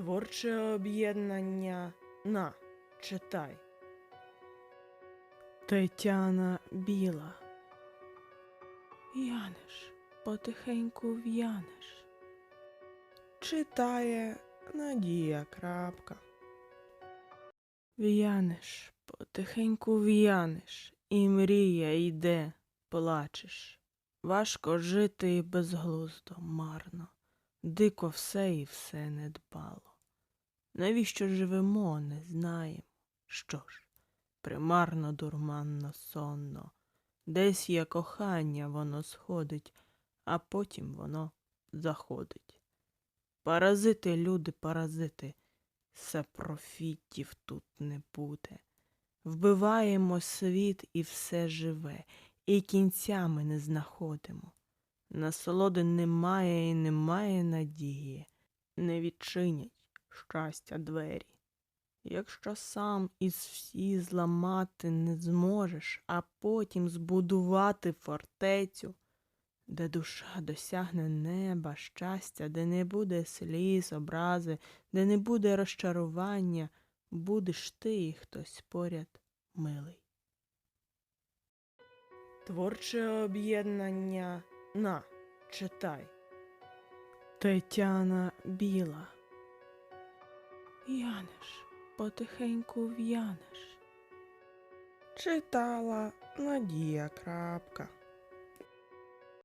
Творче об'єднання на читай. Тетяна Біла. Янеш, потихеньку в'янеш. Читає Надія Крапка. В'янеш, потихеньку в'янеш, і мрія йде, плачеш. Важко жити і безглуздо, марно, дико все і все недбало. Навіщо живемо, не знаємо. Що ж, примарно, дурманно, сонно. Десь є кохання, воно сходить, а потім воно заходить. Паразити, люди, паразити, все тут не буде. Вбиваємо світ і все живе, і кінця ми не знаходимо. Насолоди немає і немає надії, не відчинять щастя двері. Якщо сам із всі зламати не зможеш, а потім збудувати фортецю, де душа досягне неба, щастя, де не буде сліз, образи, де не буде розчарування, будеш ти і хтось поряд милий. Творче об'єднання на читай. Тетяна Біла. Янеш, потихеньку в'янеш. Читала Надія Крапка.